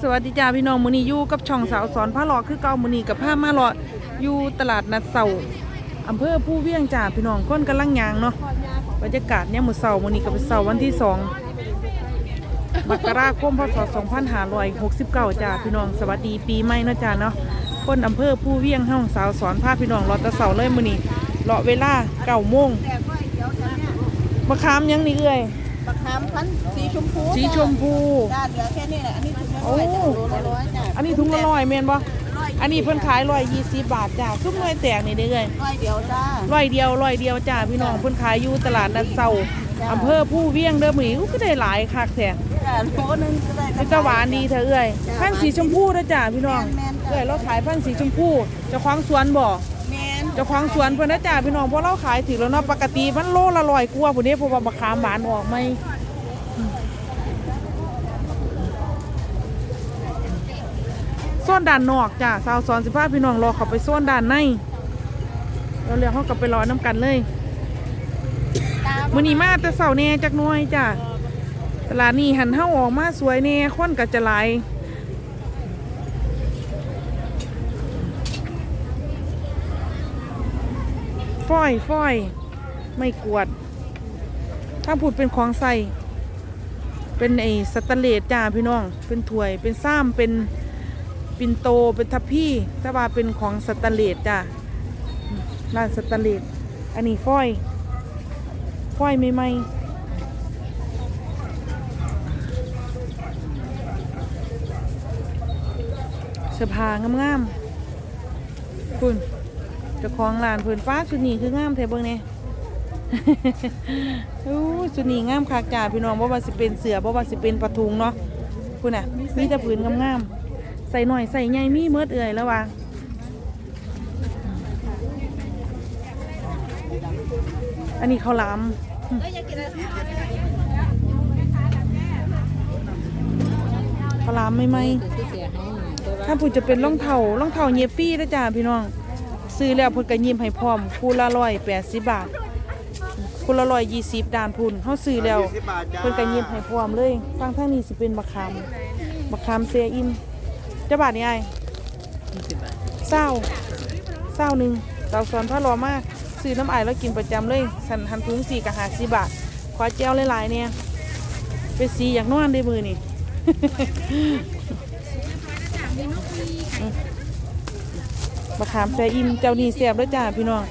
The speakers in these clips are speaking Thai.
สวัสดีจ้าพี่น้องมื้อนี้อยู่กับช่องสาวสอนผ้าหลอกคือเก่ามื้อนี้กับผ้ามาหลอดอยู่ตลาดนัดเสาอำเภอผู้เวียงจ้าพี่น้องคนกำลังยางเนาะบรรยากาศเนี่ยามมื้อเสาร์มื้อนี้ก็เป็นเสาร์วันที่สองมกราคมพศ2569จ้าพี่น้องสวัสดีปีใหม่เนาะจ้าเนาะคนอำเภอผู้เวียงเฮาสาวสอนผ้าพี่น้องรอแตะเสาร์เลยมื้อนี้เลาะเวลา9โมงมะขามยังนี่เอ้ยบักขามพันธุ์สีชมพูสีชมพูจ้าเหลือแค่นี้แหละอันนี้ ถุงละร้อยจ้ะโลละร้อยจ้ะอันนี้ถุงละร้อยแม่นบ่ร้อยอันนี้เพิ่นขายร้อยยี่สิบบาทจ้าซุปหน่วยแตกนี่เด้อเลยร้อยเดียวจ้าร้อยเดียวร้อยเดียวจ้าพี่น้องเพิ่นขายอยู่ตลาดนัดเซาจ้าอำเภอผู้เวียงเด้อหมีอู้ก็ได้หลายคักแท้จ้าโลนึงก็ได้เป็นตะหวานดีเธอเอ้ยจ้าพันธุ์สีชมพูเด้อจ้าพี่น้องแม่นๆจ้าเอ้ยเราขายพันธุ์สีชมพูเจ้าของสวนบ่แมนเจ้าของสวนเพิ่นนะจ้าพี่น้องเพราะเราขายถึงแล้วเนาะปกติมันโลละร้อยกว่าพุ่นเด้เพราะว่าบักขามหวานออกไหม ส่วนด้านนอกจ้าสาวสอนสิพาพี่น้องรอเขาไปส่วนด้านในเราเรียกเขากลับไปรอน้ำกันเลยมือนี้มาแต่เสาแน่จักน่อยจ้ะตลาดนี้หันเฮาออกมาสวยแน่คนก็จะหลายฝอยฝอย ไม่กวด ถ้าพูดเป็นของใส่เป็นไอสแตนเลสจ้าพี่น้อง เป็นถ้วยเป็นซ้ำเป็น ปินโตเป็นทัพพี่แต่ว่าเป็นของสแตนเลสจ้าร้านสแตนเลสอันนี้ฝ้อยฝ้อยใหม่ๆเสื้อผ้างามๆคุณเจ้าของร้านเพิ่นฟ้าสุนีคืองามแท้เบิ่งแหน่อู้สุนีงามคักจ้าพี่น้องบ่ว่าสิเป็นเสือบ่ว่าสิเป็นปะทุงเนาะคุณน่ะมีแต่ผืนงามๆ ใส่หน่อยใส่ใหญ่มีเมิดเอื่อยแล้วว่าอันนี้ข้าวหลามปลาร้าไม่ไหมถ้าพูดจะเป็นรองเท้ารองเท้าเยฟฟี่นะจ้าพี่น้อง ซื้อแล้วเพิ่นก็ยิ้มให้พร้อมคู่ละร้อยแปดสิบบาทคู่ละร้อยยี่สิบด่านพุ่นเขาซื้อแล้วเพิ่นก็ยิ้มให้พร้อมเลยฟังทางนี้สิเป็นบักขามบักขามเสียอิม จะบาทนี่ไอ้เศร้าเศร้าหนึ่งเราสอนพระรอมากซื้อน้ำอายแล้วกินประจำเลย สันหันทุงสี่กับหาสิบาทขอแจ้วหลายๆเนี่ยเป็นสีอย่างนอนได้มือนี่มะขามแซ่อิ่มเจ้านี่แซ่บแล้วจ้าพี่น้อง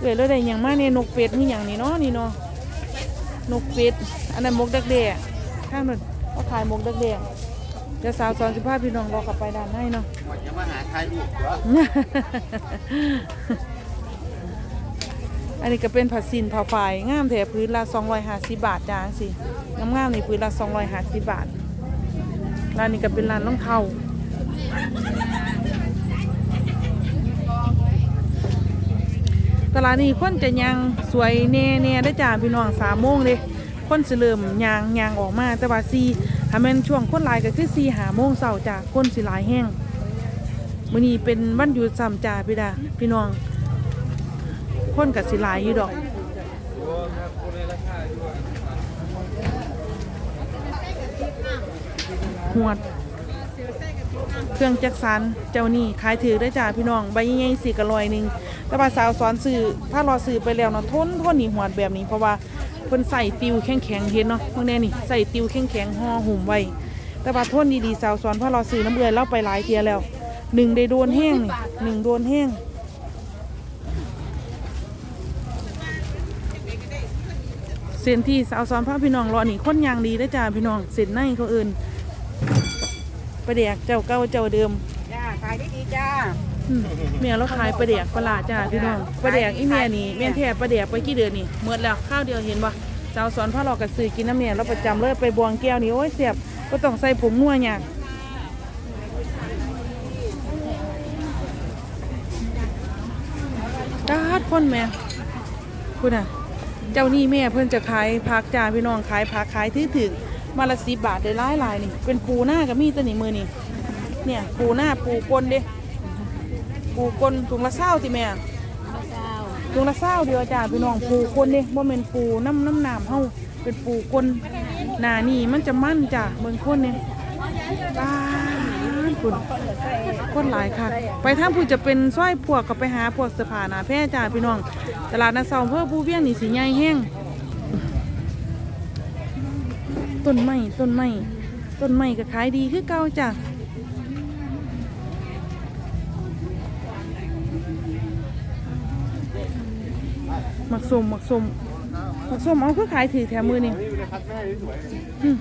เอ้ยแล้วได้หยังมาเนี่ยนกเป็ดนี่หยังนี่เนาะนี่เนาะนกเป็ดอันนั้นหมกดักแด้ข้างนั้นเขาขายหมกดักแด้ เดี๋ยวสาวสอนสิพาพี่น้องรอกลับไปด้านในเนาะมันจะมาหาถ่ายรูปเหรออันนี้ก็เป็นผัดซินผ้าฝ้ายงามแถพื้นละ250บาทจ้าสิงามงามๆนี่พื้นละ250บาทร้านนี้ก็เป็นร้านรองเท้าตลาดนี้คนจะยังสวยแน่แน่ได้อจ้าพี่น้องสามโมงเลยคนสิเริ่มยางยางออกมาแต่ว่าซี ถ้าแม่นช่วงคนหลายก็คือซีหาโมงเช้าจ้าคนสิหลายแห้งมื้อนี้เป็นวันหยุดซ้ำจ้าพี่ดาพี่น้อง คนกับสิหลายอยู่ดอกหวด เครื่องจักสันเจ้านี่ขายถือได้จ้าพี่น้อง ใบใหญ่สี่กระลอยหนึ่งแต่ว่าสาวสอนสื่อถ้ารอสื่อไปแล้วเนาะทนทนหนีหวดแบบนี้เพราะว่า เพิ่นใส่ติวแข็งๆเห็นเนาะเมื่อแน่นี่ใส่ติวแข็งๆห่อหุ่มไว้ แต่ว่าทนดีๆสาวสอนพระรอสื่อน้ำเอือยเล่าไปหลายเทียแล้วหนึ่งได้โดนแห้งนี่หนึ่งโดนแห้งเส้นที่สาวสอนพระพี่น้องรอนี่คนยางดีได้จ้าพี่น้องเส้นในเขาเอินประเดียกเจ้าเก่าเจ้าเดิมจ้าขายได้ดีจ้า เมียเราขายประเดียกปลาร้าจ้าพี่น้องประเดียกอีเมียนี่เมียแท้ประเดียกไปกี่เดือนนี่เมื่อแล้วข้าวเดียวเห็นปะสาสอนพระรอกับซื้อกินน้ำเมียเราประจำเลยไปบวงแก้วนี่โอ้ยเสียบก็ต้องใส่ผงนัวหยากตาดคนแม่คุณอะ เจ้านี่แม่เพิ่นจะขายผักจ้าพี่น้องขายผักขายถือถึงมาละสิบบาทได้หลายหลายนี่ เป็นปูหน้ากับมีตัวนี่มือนี่เนี่ย ปูหน้าปูกลเด้ ปูกลถุงละเศร้าสิแม่ถุงละเศร้าเดียวจ้าพี่น้องปูกลเด้บ่แม่นปูน้ำน้ำน้ำเฮาเป็นปูกลหน้านี่มันจะมั่นจ้าเบิ่งคนเนี่ยป้าดคุณคนหลายค่ะ ไปทางผู้จะเป็นสร้อยพวกก็ไปหาพวกเสื้อผ้าหนาแพร่จ้าพี่น้องตลาดนัดเซาอำเพื่อผู้เวียงนี่สิใหญ่แห้งต้นไม้ต้นไม้ต้นไม้ก็ขายดีคือเก่าจ้ะ หมักสมหมักสมหมักสมเอาคือขายถือแถมมือนี่นี่เป็นพัดแม่สวยอืม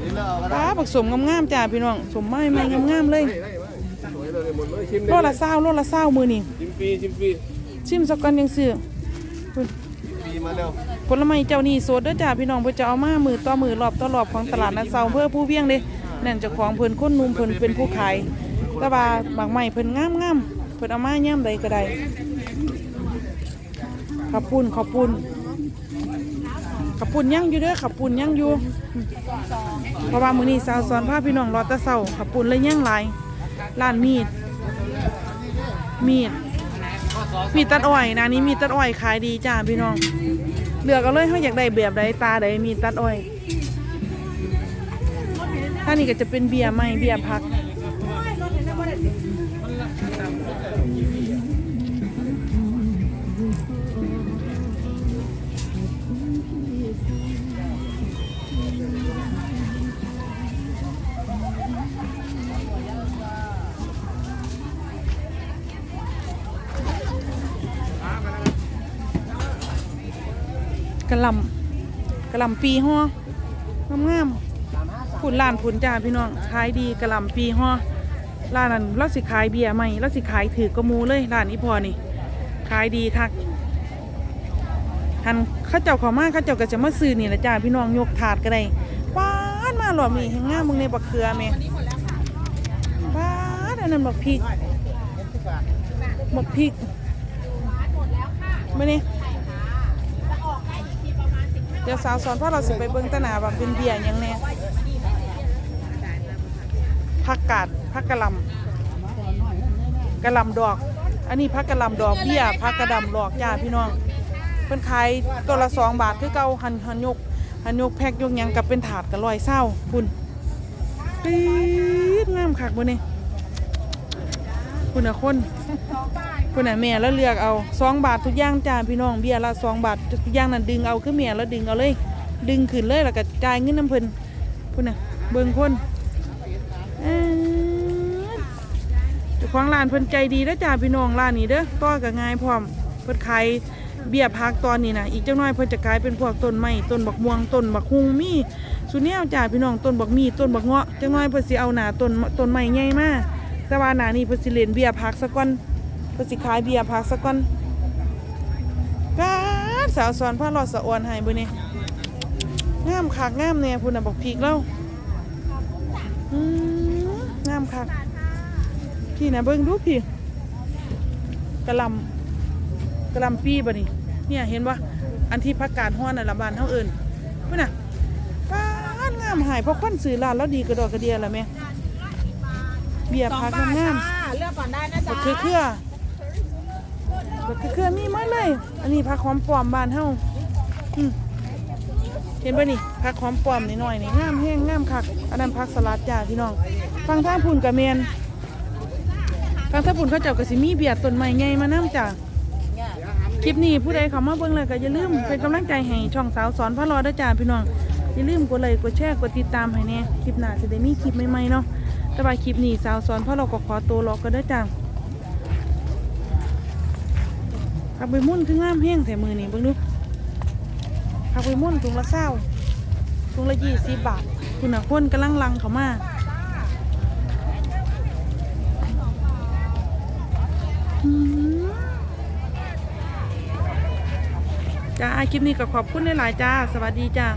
นี่เราเอาก็ปได้ลาผักสมงามๆจ้าพี่น้องสมไม้ไม้งามๆเลยสวยเลยหมดเลยชิมโลละเศร้าโลละเศร้ามือนี่ชิมฟรีชิมฟรีชิมสักกันยังซื้อพุ่นฟรีมาเร็วผลไม้เจ้านี่สดเด้อจ้าพี่น้องเพิ่นจะเอามามือต่อมือรอบต่อรอบของตลาดนัดเซาเพื่อผู้เวียงเด้นั่นเจ้าของเพิ่นคนหนุ่มเพิ่นเป็นผู้ขายแต่ว่าบางไม้เพิ่นงามๆเพิ่นเอามาย่ำใดก็ได้ ขอบปุ่นขอบปุ่นขอบปุ่นยังอยู่เด้อขอบปุ่นยังอยู่เพราะว่ามื้อนี้สาวสอนพาพี่น้องรอตะเซาขอบปุ่นเลยยังหลายร้านมีด มีดมีดตัดอ้อยนะนี้มีดตัดอ้อยขายดีจ้าพี่น้องเลือกเอาเลยเขาอยากได้แบบใดตาใดมีดตัดอ้อยถ้านี่ก็จะเป็นเบียร์ไหมเบียร์พัก กระลำกระลำปีห่องามๆผุนล้านผุนจ้าพี่น้องขายดีกระลำปีห่อร้านนั้นเราสิขายเบียร์ใหมเราสิขายถือกระมูเลยร้านนี้พอนี่ขายดีคักหันข้าเจ้าขอมาเข้าเจ้าก็จะมาซื้อนี่แหละจ้าพี่น้องยกถาดก็ได้ป้านมาหลอมีแหงงามมึงในบักเขือแม่ป้านอันนั้นบักพริกบักพริกมานี่ เดี๋ยวสาวสอนพ่อเราสิไปเบิ่งตะหนาว่าเป็นเบียร์ยังแน่ผักกาดผักกะหล่ำกะหล่ำดอก อันนี้ผักกะหล่ำดอกเบี้ยผักกระดำดอกจ้าพี่น้องเพิ่นขายตัวละสองบาทคือเก่าหันหันยกหันยกแพ็กยกยังกับเป็นถาดกับลอยเศร้าคุณปี๊ดงามคักบ่นี่คุณน่ะคน คุณน่ะแม่แล้วเลือกเอาสองบาททุกอย่างจ้าพี่น้องเบี้ยละสองบาททุกอย่างนั้นดึงเอาคือแม่แล้วดึงเอาเลย ดึงขึ้นเลยแล้วก็จ่ายเงินน้ำเพิ่นคุณน่ะเบิ่งคนเจ้าของร้านเพิ่นใจดีแล้วจ้าพี่น้องร้านนี้เด้อต่อกับง่ายพร้อมเพิ่นขายเบี้ยพักตอนนี้นะอีกจังน้อยเพิ่นจะกลายเป็นพวกต้นไม้ต้นบักม่วงต้นบักฮุงมีสุแนวจ้าพี่น้องต้นบักมีต้นบักเงาะจังน้อยเพิ่นสิเอาหนาต้นต้นไม้ใหญ่มาแต่ว่าหนานี้เพิ่นสิเล่นเบี้ยพักซะก่อน เพิ่นสิขายเบี้ยพักซะก่อนกาดสาวสอนพาลอดสะอวนให้เบิ่นี่งามคักงามเนี่ยพุ่นน่ะบอกพีกเล่าอืมงามคักพี่นะเบิ่งดูพี่กระหลำกระหลำปีบ่นี่เนี่ยเห็นปะอันที่พักกาดฮ้อนน่ะละบานเฮาเอิ้นพุ่นน่ะป้านงามหายเพราะคนซื้อร้านแล้วดีกระดอกกระเดียละแม่เบียร์พักงามเลือกก่อนได้นะๆบัจ๊ะกคือเครือ บักคือเครือมีหมดเลย อันนี้พักหอมปลอมบ้านเฮาอืมเห็นป่ะนี่ผักหอมปลอมนิดหน่อยนี่งามแห้งงามคัก อันนั้นผักสลัดจ้าพี่น้อง ฟังท่างพุ่นกะเมนฟังท่างพุ่นเขาเจ้าก็สิมีเบียดต้นไม้ใหญ่มานํจ้าคลิปนี้ผู้ใดเขามาเบิ่งแล้วก็อย่าลืมเป็นกำลังใจให้ช่องสาวสอนพระรอด้วยจ้าพี่น้องอย่าลืมกดไลค์กดแชร์กดติดตามให้แน่คลิปหน้าจะได้มีคลิปใหม่ๆเนาะแต่ว่าคลิปนี้สาวสอนพระรอก็ขอตัวรอก็ได้จ้า ขับไปมุ่นคืองามแห้งแต่มือนี่เบิ่งดูผักไปม่นถุงละเศร้าถุงละยี่สิบบาทคุณน่ะคนกำลังลังเขามาจ้าคลิปนี้ก็ขอบคุณหลายๆจ้า สวัสดีจ้า